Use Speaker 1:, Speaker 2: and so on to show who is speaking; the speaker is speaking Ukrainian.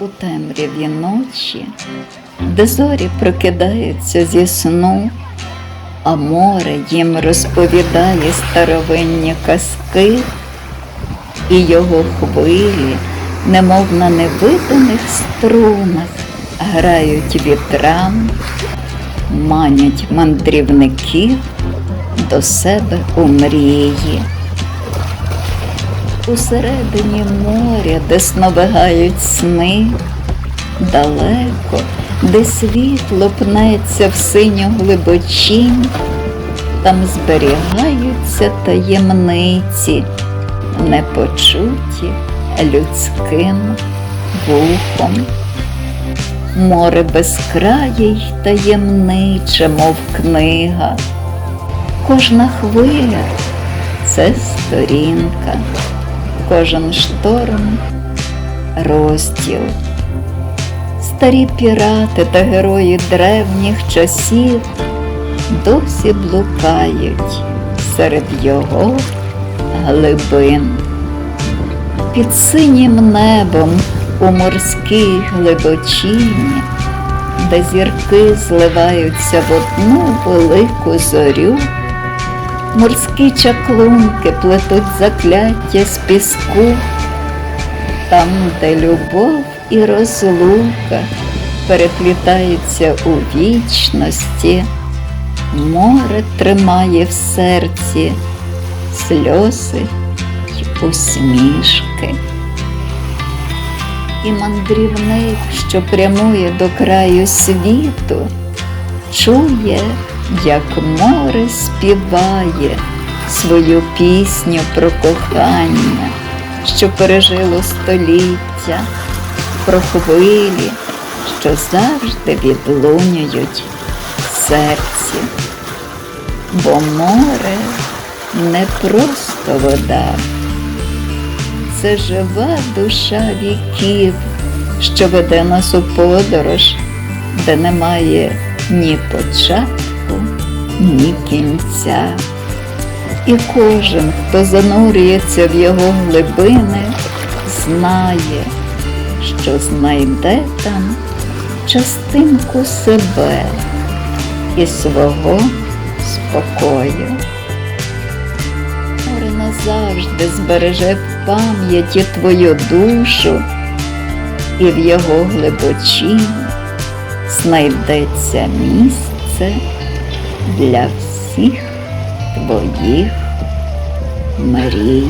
Speaker 1: У темряві ночі, де зорі прокидаються зі сну, а море їм розповідає старовинні казки, і його хвилі, немов на невиданих струнах, грають вітрам, манять мандрівників до себе у мрії. Усередині моря, де сновигають сни, далеко, де світло пнеться в синю глибочінь, там зберігаються таємниці, непочуті людським вухом. Море безкрає й таємниче, мов книга. Кожна хвиля це сторінка, кожен шторм розділ. Старі пірати та герої древніх часів досі блукають серед його глибин. Під синім небом у морській глибочині, де зірки зливаються в одну велику зорю, морські чаклунки плетуть закляття з піску, там, де любов і розлука переплітаються у вічності, море тримає в серці сльози й усмішки. І мандрівник, що прямує до краю світу, чує, як море співає свою пісню про кохання, що пережило століття, про хвилі, що завжди відлунюють в серці. Бо море не просто вода, це жива душа віків, що веде нас у подорож, де немає ні початку, ні кінця. І кожен, хто занурюється в його глибини, знає, що знайде там частинку себе і свого спокою. Море назавжди збереже в пам'яті твою душу, і в його глибочині знайдеться місце для всіх твоїх мрій.